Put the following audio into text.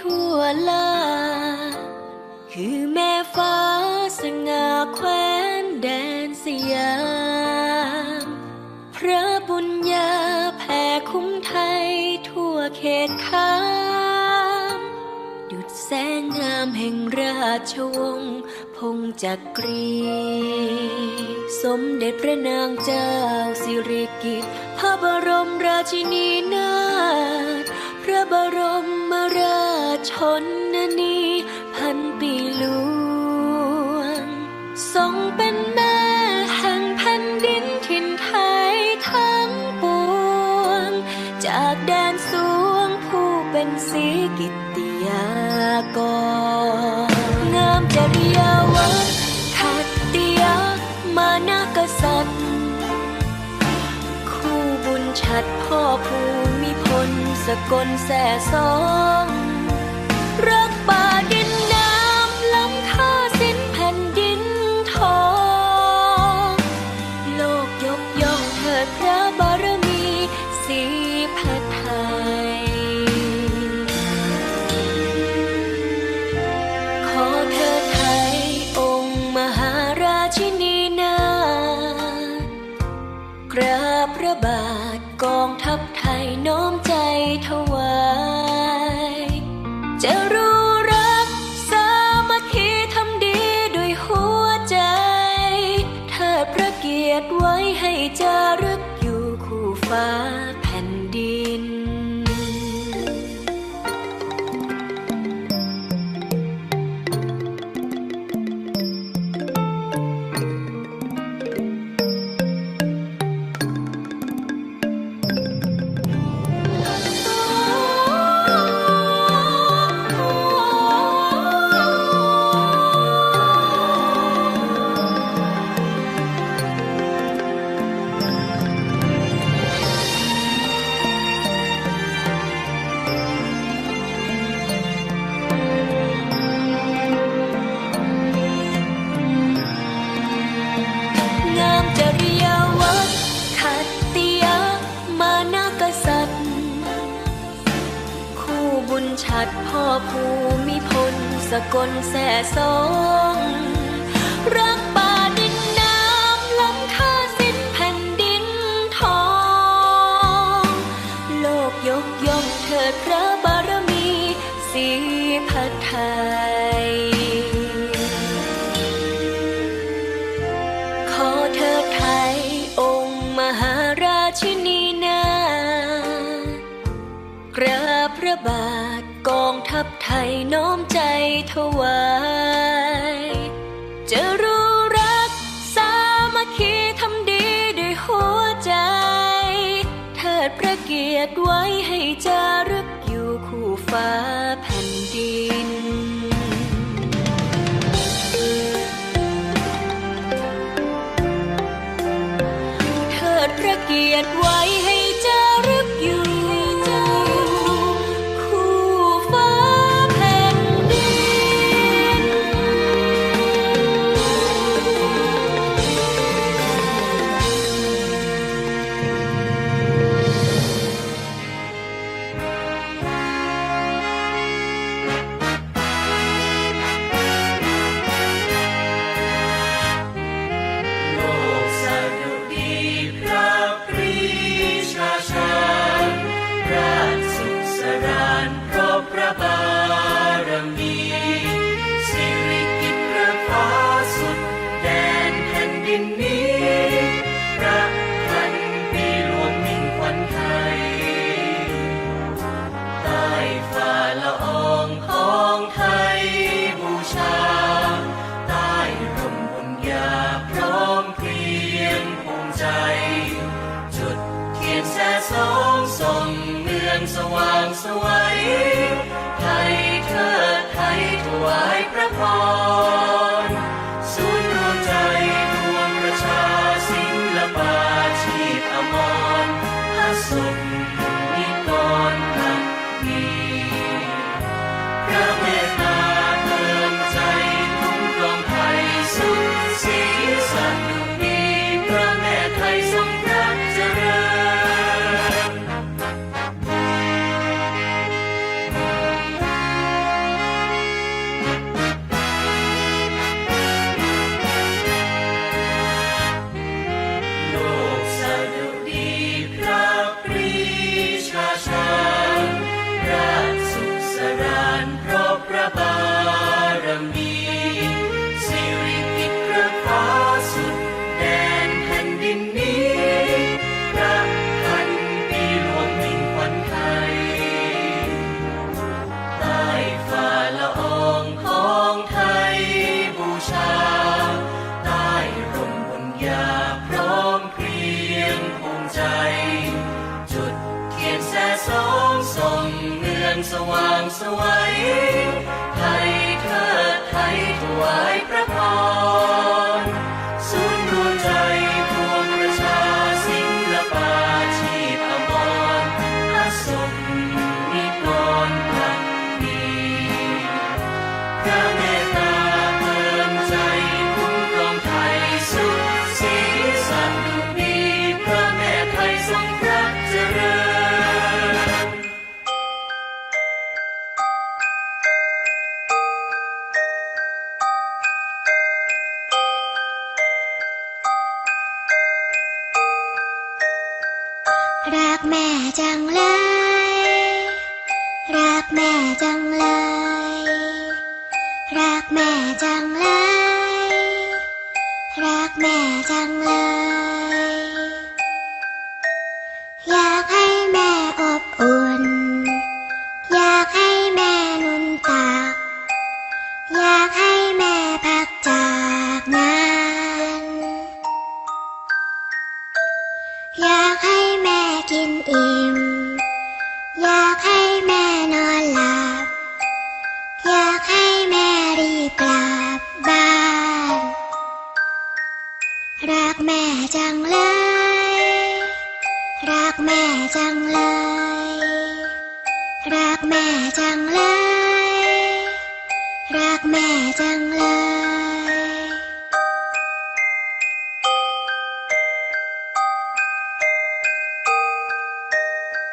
ทั่วลา คือแม่ฟ้าสง่าแคว้นแดนสยาม พระบุญญาแผ่คุ้มไทยทั่วเขตขามดุดแสงงามแห่งราชวงศ์พงจักรี สมเด็จพระนางเจ้าสิริกิติ์พระบรมราชินีนาถพระบรมรา ชชนนีพันปีหลวงทรงเป็นแม่แห่งแผ่นดินถิ่นไทยทั้งปวง จากแดนสวงผู้เป็นสีกิตติยากรงามจริยาวัดขัตติยมานากษัตริย์คู่บุญชัดพ่อภูมิพลสกลแส่สอง จะรู้ ชัดพ่อภูมิพลสกลแส่สองรักป่าดินน้ำล้ำค่าสิ้นแผ่นดินทอง โลกยกย่องเถิดพระบารมีสีพัดไทย บาทกองทัพไทยน้อมใจถวาย จะรู้รักสามัคคีทำดีด้วยหัวใจ เทิดพระเกียรติไว้ให้จารึก สว่างสวยไทยเธอไทยถวายพระพร นสว่างสวยไทยเธอไทยถวายพระพรักแม่จังเลย รักแม่จังเลย mẹ chẳng